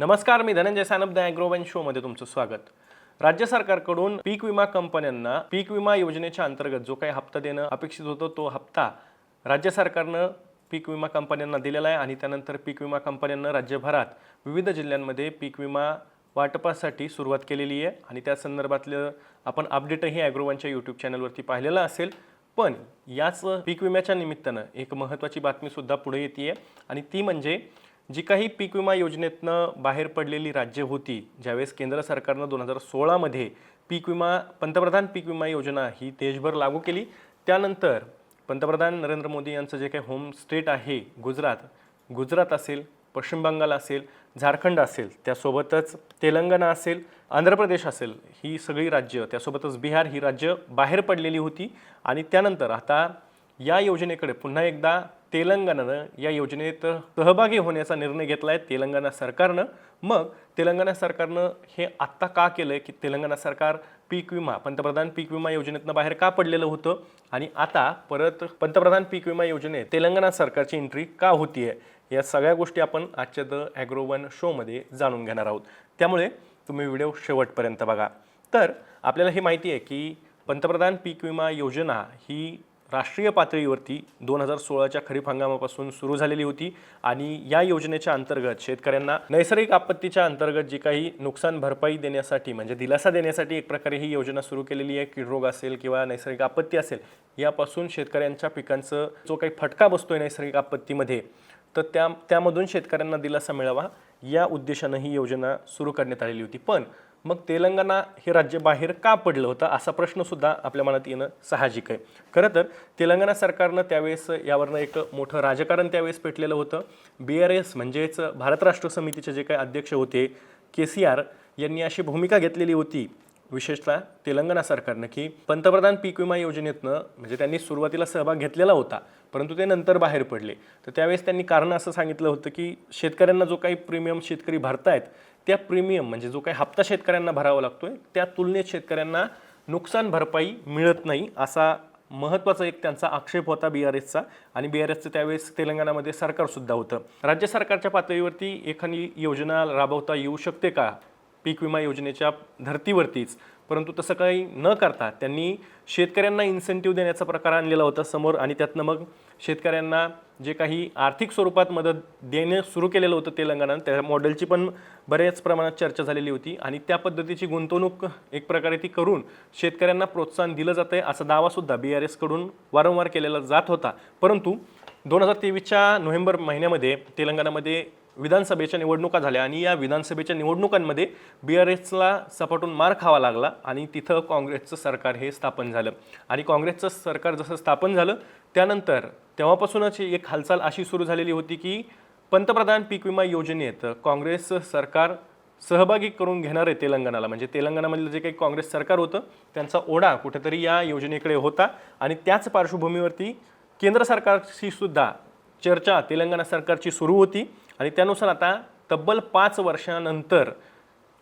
नमस्कार मी धनंजय सानप द अॅग्रोवन शोमध्ये तुमचं स्वागत. राज्य सरकारकडून पीक विमा कंपन्यांना पीक विमा योजनेच्या अंतर्गत जो काही हप्ता देणं अपेक्षित होतं तो हप्ता राज्य सरकारनं पीक विमा कंपन्यांना दिलेला आहे आणि त्यानंतर पीक विमा कंपन्यांना राज्यभरात विविध जिल्ह्यांमध्ये पीक विमा वाटपासाठी सुरुवात केलेली आहे. आणि त्या संदर्भातलं आपण अपडेटही ॲग्रोवनच्या यूट्यूब चॅनलवरती पाहिलेलं असेल. पण याच पीक विम्याच्या निमित्तानं एक महत्त्वाची बातमीसुद्धा पुढे येते आहे आणि ती म्हणजे जी काही पीक विमा योजनेतनं बाहेर पडलेली राज्य होती ज्यावेळेस केंद्र सरकारनं दोन हजार सोळामध्ये पीक विमा पंतप्रधान पीक विमा योजना ही देशभर लागू केली. त्यानंतर पंतप्रधान नरेंद्र मोदी यांचं जे काही होम स्टेट आहे गुजरात गुजरात असेल पश्चिम बंगाल असेल झारखंड असेल त्यासोबतच तेलंगणा असेल आंध्र प्रदेश असेल ही सगळी राज्य त्यासोबतच बिहार ही राज्य बाहेर पडलेली होती. आणि त्यानंतर आता या योजनेकडे पुन्हा एकदा तेलंगणानं या योजनेत सहभागी होण्याचा निर्णय घेतला आहे तेलंगणा सरकारनं. मग तेलंगणा सरकारनं हे आत्ता का केलं आहे की तेलंगणा सरकार पीक विमा पंतप्रधान पीक विमा योजनेतनं बाहेर का पडलेलं होतं? आणि आता परत पंतप्रधान पीक विमा योजनेत तेलंगणा सरकारची एंट्री का होती आहे या सगळ्या गोष्टी आपण आजच्या द ॲग्रो वन शोमध्ये जाणून घेणार आहोत. त्यामुळे तुम्ही व्हिडिओ शेवटपर्यंत बघा. तर आपल्याला हे माहिती आहे की पंतप्रधान पीक विमा योजना ही राष्ट्रीय पातळीवरती दोन हजार सोळाच्या खरीप हंगामापासून सुरू झालेली होती आणि या योजनेच्या अंतर्गत शेतकऱ्यांना नैसर्गिक आपत्तीच्या अंतर्गत जी काही नुकसान भरपाई देण्यासाठी म्हणजे दिलासा देण्यासाठी एक प्रकारे ही योजना सुरू केलेली आहे. कीड रोग असेल किंवा नैसर्गिक आपत्ती असेल यापासून शेतकऱ्यांच्या पिकांचं जो काही फटका बसतोय नैसर्गिक आपत्तीमध्ये तर त्या त्यामधून शेतकऱ्यांना दिलासा मिळावा या उद्देशानं ही योजना सुरू करण्यात आलेली होती. पण मग तेलंगणा हे राज्य बाहेर का पडलं होतं असा प्रश्नसुद्धा आपल्या मनात येणं साहजिक आहे. खरं तर तेलंगणा सरकारनं त्यावेळेस यावरनं एक मोठं राजकारण त्यावेळेस पेटलेलं होतं. बी आर एस म्हणजेच भारत राष्ट्र समितीचे जे काही अध्यक्ष होते के सी आर यांनी अशी भूमिका घेतलेली होती विशेषतः तेलंगणा सरकारनं की पंतप्रधान पीक विमा योजनेतनं म्हणजे त्यांनी सुरुवातीला सहभाग घेतलेला होता परंतु ते नंतर बाहेर पडले. तर त्यावेळेस त्यांनी कारण असं सांगितलं होतं की शेतकऱ्यांना जो काही प्रीमियम शेतकरी भरतायत त्या प्रीमियम म्हणजे जो काही हप्ता शेतकऱ्यांना भरावा लागतोय त्या तुलनेत शेतकऱ्यांना नुकसान भरपाई मिळत नाही असा महत्त्वाचा एक त्यांचा आक्षेप होता बी आर एसचा आणि बी आर एसचं त्यावेळेस तेलंगणामध्ये सरकारसुद्धा होतं. राज्य सरकारच्या पातळीवरती एखादी योजना राबवता येऊ शकते का? पीक विमा योजनेच्या धर्तीवरतीच. परंतु तसं काही न करता त्यांनी शेतकऱ्यांना इन्सेंटिव्ह देण्याचा प्रकार आणलेला होता समोर आणि त्यातनं मग शेतकऱ्यांना जे काही आर्थिक स्वरूपात मदत देणं सुरू केलेलं होतं तेलंगणानं त्या मॉडेलची पण बऱ्याच प्रमाणात चर्चा झालेली होती आणि त्या पद्धतीची गुंतवणूक एक प्रकारे ती करून शेतकऱ्यांना प्रोत्साहन दिलं जातं आहे असा दावासुद्धा बी आर एसकडून वारंवार केलेला जात होता. परंतु दोन हजार तेवीसच्या नोव्हेंबर महिन्यामध्ये तेलंगणामध्ये विधानसभेच्या निवडणुका झाल्या आणि या विधानसभेच्या निवडणुकांमध्ये बी आर एसला सपाटून मार खावा लागला आणि तिथं काँग्रेसचं सरकार हे स्थापन झालं. आणि काँग्रेसचं सरकार जसं स्थापन झालं त्यानंतर तेव्हापासूनच एक हालचाल अशी सुरू झालेली होती की पंतप्रधान पीक विमा योजनेत काँग्रेस सरकार सहभागी करून घेणार आहे तेलंगणाला. म्हणजे तेलंगणामधलं जे काही काँग्रेस सरकार होतं त्यांचा ओढा कुठेतरी या योजनेकडे होता आणि त्याच पार्श्वभूमीवरती केंद्र सरकारशी सुद्धा चर्चा तेलंगणा सरकारची सुरू होती. आणि त्यानुसार आता तब्बल पाच वर्षानंतर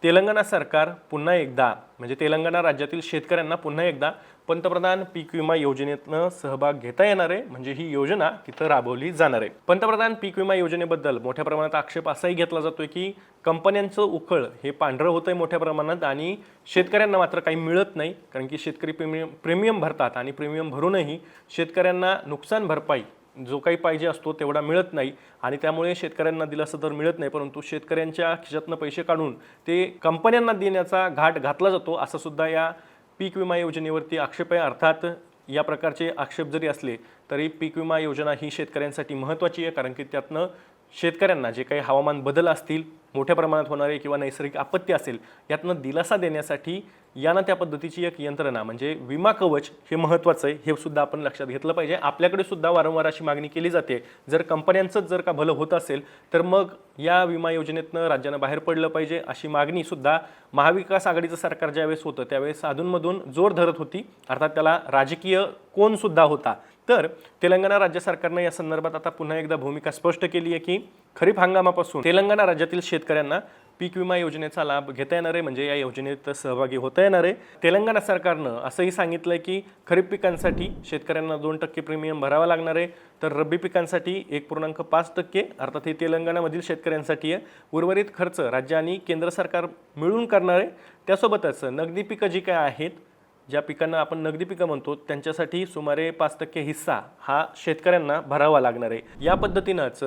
तेलंगणा सरकार पुन्हा एकदा म्हणजे तेलंगणा राज्यातील शेतकऱ्यांना पुन्हा एकदा पंतप्रधान पीक विमा योजनेतनं सहभाग घेता येणार आहे. म्हणजे ही योजना तिथं राबवली जाणार आहे. पंतप्रधान पीक विमा योजनेबद्दल मोठ्या प्रमाणात आक्षेप असाही घेतला जातोय की कंपन्यांचं उखळ हे पांढरं होतं आहे मोठ्या प्रमाणात आणि शेतकऱ्यांना मात्र काही मिळत नाही कारण की शेतकरी प्रीमियम प्रीमियम भरतात आणि प्रीमियम भरूनही शेतकऱ्यांना नुकसान भरपाई जो काही पाहिजे असतो तेवढा मिळत नाही आणि त्यामुळे शेतकऱ्यांना दिलासा तर मिळत नाही परंतु शेतकऱ्यांच्या खिशातनं पैसे काढून ते कंपन्यांना देण्याचा घाट घातला जातो असा सुद्धा या पीक विमा योजनेवरती आक्षेप आहे. अर्थात या प्रकारचे आक्षेप जरी असले तरी पीक विमा योजना ही शेतकऱ्यांसाठी महत्त्वाची आहे कारण की त्यातनं शेतकऱ्यांना जे काही हवामान बदल असतील मोठ्या प्रमाणात होणारे किंवा नैसर्गिक आपत्ती असेल यातनं दिलासा देण्यासाठी यानं त्या पद्धतीची एक यंत्रणा म्हणजे विमा कवच हे महत्त्वाचं आहे हे सुद्धा आपण लक्षात घेतलं पाहिजे. आपल्याकडे सुद्धा वारंवार अशी मागणी केली जाते. जर कंपन्यांचंच जर का भलं होत असेल तर मग या विमा योजनेतनं राज्यानं बाहेर पडलं पाहिजे अशी मागणी सुद्धा महाविकास आघाडीचं सरकार ज्यावेळेस होतं त्यावेळेस अधूनमधून जोर धरत होती. अर्थात त्याला राजकीय कोणसुद्धा होता तर तेलंगणा राज्य सरकारनं या संदर्भात आता पुन्हा एकदा भूमिका स्पष्ट केली आहे की खरीप हंगामापासून तेलंगणा राज्यातील शेतकऱ्यांना पीक विमा योजनेचा लाभ घेता येणार आहे म्हणजे या योजनेत सहभागी होता येणार आहे. तेलंगणा सरकारनं असंही सांगितलं आहे की खरीप पिकांसाठी शेतकऱ्यांना दोन टक्के प्रीमियम भरावा लागणार आहे. तर रब्बी पिकांसाठी एक पूर्णांक पाच टक्के अर्थात हे तेलंगणामधील शेतकऱ्यांसाठी आहे. उर्वरित खर्च राज्य आणि केंद्र सरकार मिळून करणार आहे. त्यासोबतच नगदी पिकं जी काय आहेत ज्या पिकांना आपण नगदी पिकं म्हणतो त्यांच्यासाठी सुमारे पाच टक्के हिस्सा हा शेतकऱ्यांना भरावा लागणार आहे. या पद्धतीनंच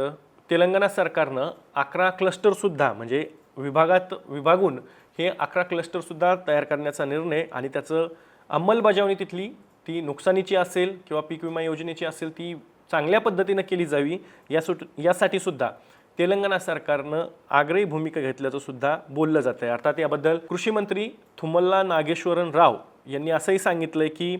तेलंगणा सरकारनं अकरा क्लस्टरसुद्धा म्हणजे विभागात विभागून हे अकरा क्लस्टरसुद्धा तयार करण्याचा निर्णय आणि त्याचं अंमलबजावणी तिथली ती नुकसानीची असेल किंवा पीक विमा योजनेची असेल ती चांगल्या पद्धतीनं केली जावी. यासुट यासाठी सुद्धा तेलंगणा सरकारनं आग्रही भूमिका घेतल्याचं सुद्धा बोललं जातं आहे अर्थात याबद्दल कृषी मंत्री थुमल्ला नागेश्वरन राव यांनी असंही सांगितलं आहे की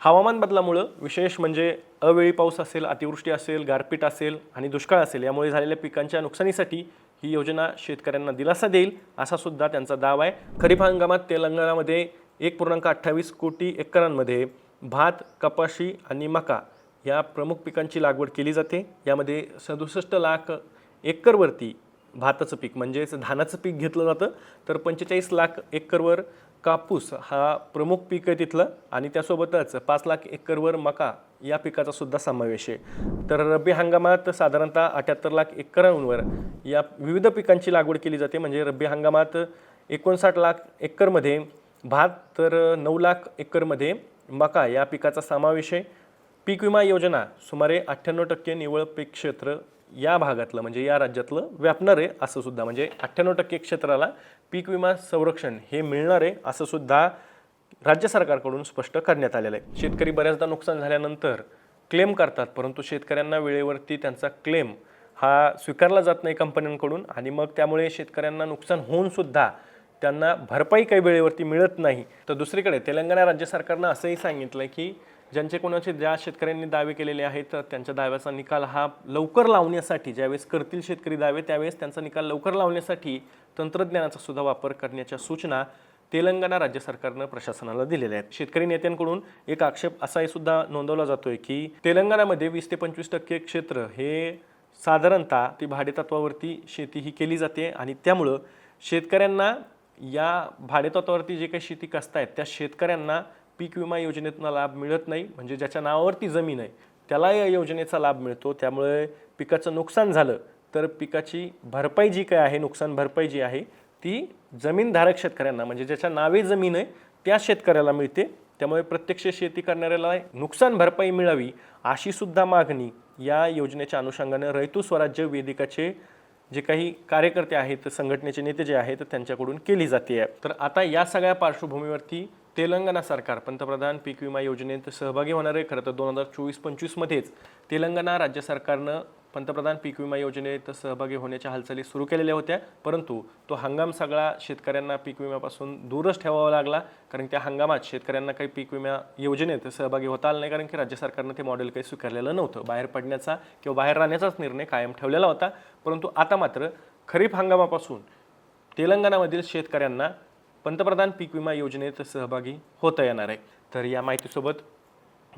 हवामान बदलामुळं विशेष म्हणजे अवेळी पाऊस असेल अतिवृष्टी असेल गारपीट असेल आणि दुष्काळ असेल यामुळे झालेल्या पिकांच्या नुकसानीसाठी ही योजना शेतकऱ्यांना दिलासा देईल असा सुद्धा त्यांचा दावा आहे. खरीप हंगामात तेलंगणामध्ये एक पूर्णांक अठ्ठावीस कोटी एकरांमध्ये भात कपाशी आणि मका या प्रमुख पिकांची लागवड केली जाते. यामध्ये सदुसष्ट लाख एकरवरती भाताचं पीक म्हणजेच धानाचं पीक घेतलं जातं. तर पंचेचाळीस लाख एकरवर कापूस हा प्रमुख पीक आहे तिथलं आणि त्यासोबतच पाच लाख एकरवर मका या पिकाचा सुद्धा समावेश आहे. तर रब्बी हंगामात साधारणतः अठ्याहत्तर लाख एकरांवर या विविध पिकांची लागवड केली जाते. म्हणजे रब्बी हंगामात एकोणसाठ लाख एकरमध्ये भात तर नऊ लाख एकरमध्ये मका या पिकाचा समावेश आहे. पीक विमा योजना सुमारे अठ्ठ्याण्णव टक्के निव्वळ पीक क्षेत्र या भागातलं म्हणजे या राज्यातलं व्यापणार आहे असं सुद्धा म्हणजे अठ्ठ्याण्णव टक्के क्षेत्राला पीक विमा संरक्षण हे मिळणार आहे असं सुद्धा राज्य सरकारकडून स्पष्ट करण्यात आलेलं आहे. शेतकरी बऱ्याचदा नुकसान झाल्यानंतर क्लेम करतात परंतु शेतकऱ्यांना वेळेवरती त्यांचा क्लेम हा स्वीकारला जात नाही कंपन्यांकडून आणि मग त्यामुळे शेतकऱ्यांना नुकसान होऊनसुद्धा त्यांना भरपाई काही वेळेवरती मिळत नाही. तर दुसरीकडे तेलंगणा राज्य सरकारनं असंही सांगितलं की ज्यांचे कोणाचे ज्या शेतकऱ्यांनी दावे केलेले आहेत तर त्यांच्या दाव्याचा निकाल हा लवकर लावण्यासाठी ज्यावेळेस करतील शेतकरी दावे त्यावेळेस त्यांचा निकाल लवकर लावण्यासाठी तंत्रज्ञानाचा सुद्धा वापर करण्याच्या सूचना तेलंगणा राज्य सरकारनं प्रशासनाला दिलेल्या आहेत. शेतकरी नेत्यांकडून एक आक्षेप असाही सुद्धा नोंदवला जातोय की तेलंगणामध्ये वीस ते पंचवीस टक्के क्षेत्र हे साधारणतः ती भाडेतत्वावरती शेती ही केली जाते आणि त्यामुळं शेतकऱ्यांना या भाडेतत्वावरती जे काही शेती कसतायत त्या शेतकऱ्यांना पीक विमा योजनेतनं लाभ मिळत नाही म्हणजे ज्याच्या नावावरती जमीन आहे त्याला या योजनेचा लाभ मिळतो. त्यामुळे पिकाचं नुकसान झालं तर पिकाची भरपाई जी काय आहे नुकसान भरपाई जी आहे ती जमीनधारक शेतकऱ्यांना म्हणजे ज्याच्या नावे जमीन आहे त्या शेतकऱ्याला मिळते. त्यामुळे प्रत्यक्ष शेती करणाऱ्याला नुकसान भरपाई मिळावी अशी सुद्धा मागणी या योजनेच्या अनुषंगाने रयतू स्वराज्य वेदिकाचे जे काही कार्यकर्ते आहेत संघटनेचे नेते जे आहेत त्यांच्याकडून केली जाते. आहे तर आता या सगळ्या पार्श्वभूमीवरती तेलंगणा सरकार पंतप्रधान पीक विमा योजनेत सहभागी होणार आहे खरं तर दोन हजार चोवीस पंचवीसमध्येच तेलंगणा राज्य सरकारनं पंतप्रधान पीक विमा योजनेत सहभागी होण्याच्या हालचाली सुरू केलेल्या होत्या परंतु तो हंगाम सगळा शेतकऱ्यांना पीक विम्यापासून दूरच ठेवावा लागला कारण त्या हंगामात शेतकऱ्यांना काही पीक विमा योजनेत सहभागी होता आलं नाही कारण की राज्य सरकारनं ते मॉडेल काही स्वीकारलेलं नव्हतं. बाहेर पडण्याचा किंवा बाहेर राहण्याचाच निर्णय कायम ठेवलेला होता परंतु आता मात्र खरीप हंगामापासून तेलंगणामधील शेतकऱ्यांना पंतप्रधान पीक विमा योजनेत सहभागी होता येणार आहे. तर या माहितीसोबत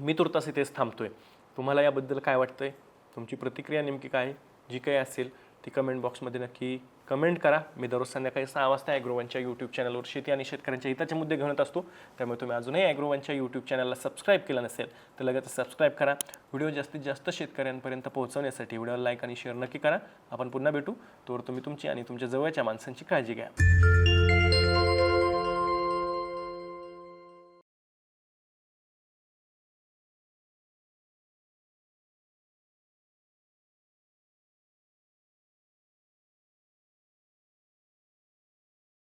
मी तुर्तास इथेच थांबतोय. तुम्हाला याबद्दल काय वाटतंय? तुमची प्रतिक्रिया नेमकी काय? जी काही असेल ती कमेंट बॉक्समध्ये नक्की कमेंट करा. मी दररोज संध्याकाळी सहा वाजता ॲग्रोवनच्या यूट्यूब चॅनलवर शेती आणि शेतकऱ्यांच्या हिताचे मुद्दे घेऊन असतो. त्यामुळे तुम्ही अजूनही ॲग्रोवनच्या यूट्यूब चॅनलला सबस्क्राईब केलं नसेल तर लगेच सबस्क्राईब करा. व्हिडिओ जास्तीत जास्त शेतकऱ्यांपर्यंत पोहोचवण्यासाठी व्हिडिओला लाईक आणि शेअर नक्की करा. आपण पुन्हा भेटू. तोवर तुम्ही तुमची आणि तुमच्या जवळच्या माणसांची काळजी घ्या.